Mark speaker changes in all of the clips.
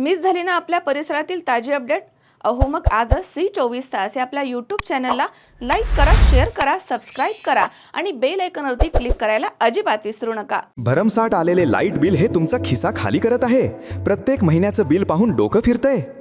Speaker 1: Miss झाली ना आपल्या परिसरातील ताजी अपडेट? अहो मग आजच सी चोवीस तास या आपल्या यूट्यूब चॅनलला लाईक करा शेअर करा सबस्क्राईब करा आणि बेल आयकॉनवरती क्लिक करायला अजिबात विसरू नका.
Speaker 2: भरमसाठ आलेले लाइट बिल हे तुमचा खिसा खाली करत आहे. प्रत्येक महिन्याचं बिल पाहून डोकं फिरतंय.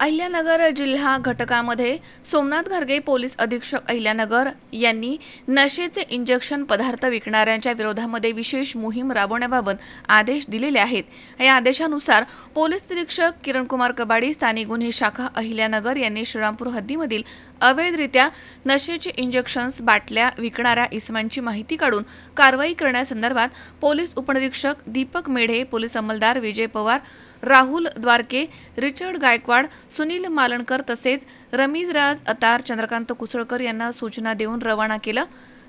Speaker 1: अहिल्यानगर जिल्हा घटकामध्ये सोमनाथ घारगे पोलीस अधीक्षक अहिल्यानगर यांनी नशेचे इंजेक्शन पदार्थ विकणाऱ्यांच्या विरोधामध्ये विशेष मोहीम राबवण्याबाबत आदेश दिलेले आहेत. या आदेशानुसार पोलीस निरीक्षक किरणकुमार कबाडी स्थानिक गुन्हे शाखा अहिल्यानगर यांनी श्रीरामपूर हद्दीमधील अवैधरित्या नशेचे इंजेक्शन्स बाटल्या विकणाऱ्या इसमांची माहिती काढून कारवाई करण्यासंदर्भात पोलीस उपनिरीक्षक दीपक मेढे पोलीस अंमलदार विजय पवार राहुल द्वारके रिचर्ड गायकवाड सुनील मालणकर तसेच रमीज राज अतार चंद्रकांत कुसळकर यांना सूचना देऊन रवाना केलं.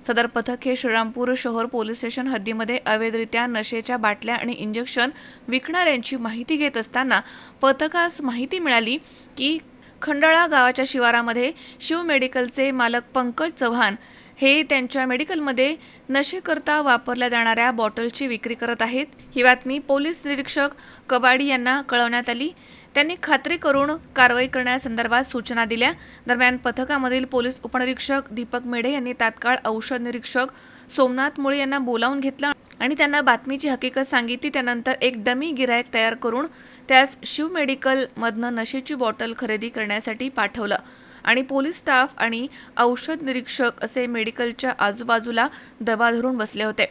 Speaker 1: सदर पथक हे श्रीरामपूर शहर पोलीस स्टेशन हद्दीमध्ये अवैधरित्या नशेच्या बाटल्या आणि इंजेक्शन विकणाऱ्यांची माहिती घेत असताना पथकास माहिती मिळाली की खंडाळा गावाच्या शिवारामध्ये शिव मेडिकलचे मालक पंकज चव्हाण हे त्यांच्या मेडिकलमध्ये नशेकरता वापरल्या जाणाऱ्या बॉटलची विक्री करत आहेत. ही बातमी पोलीस निरीक्षक कबाडी यांना कळवण्यात आली. त्यांनी खात्री करून कारवाई करण्यासंदर्भात सूचना दिल्या. दरम्यान पथकामधील पोलीस उपनिरीक्षक दीपक मेढे यांनी तात्काळ औषध निरीक्षक सोमनाथ मुळे यांना बोलावून घेतलं आणि त्यांना बातमीची हकीकत सांगितली. त्यानंतर एक डमी गिरायक तयार करून त्यास शिव मेडिकलमधनं नशेची बॉटल खरेदी करण्यासाठी पाठवलं. आणि पोलीस स्टाफ आणि औषध निरीक्षक असे मेडिकलच्या आजूबाजूला दबा धरून बसले होते.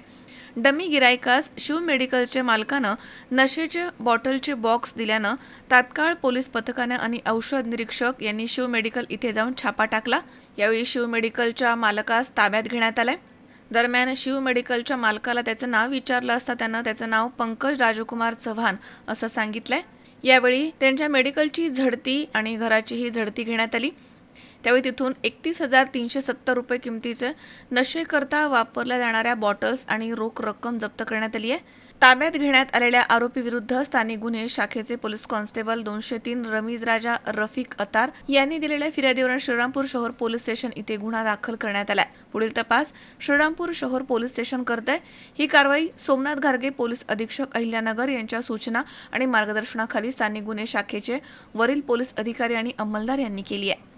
Speaker 1: डमी गिरायकास शिव मेडिकलच्या मालकानं नशेचे बॉटलचे बॉक्स दिल्यानं तात्काळ पोलीस पथकानं आणि औषध निरीक्षक यांनी शिव मेडिकल इथे जाऊन छापा टाकला. यावेळी शिव मेडिकलच्या मालकास ताब्यात घेण्यात आलंय. दरम्यान शिव मेडिकलच्या मालकाला त्याचं नाव विचारलं असता त्यानं त्याचं नाव पंकज राजकुमार चव्हाण असं सांगितलंय. यावेळी त्यांच्या मेडिकलची झडती आणि घराचीही झडती घेण्यात आली. त्यावेळी तिथून एकतीस हजार तीनशे सत्तर रुपये किमतीचे नशेकरता वापरल्या जाणाऱ्या बॉटल्स आणि रोख रक्कम जप्त करण्यात आली आहे. ताब्यात घेण्यात आलेल्या आरोपी विरुद्ध स्थानिक गुन्हे शाखेचे पोलीस कॉन्स्टेबल दोनशे तीन रमीज राजा रफिक अतार यांनी दिलेल्या फिर्यादीवरून श्रीरामपूर शहर पोलीस स्टेशन इथे गुन्हा दाखल करण्यात आलाय. पुढील तपास श्रीरामपूर शहर पोलीस स्टेशन करत आहे ही कारवाई सोमनाथ घारगे पोलीस अधीक्षक अहिल्यानगर यांच्या सूचना आणि मार्गदर्शनाखाली स्थानिक गुन्हे शाखेचे वरील पोलीस अधिकारी आणि अंमलदार यांनी केली आहे.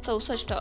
Speaker 1: चौसष्ट.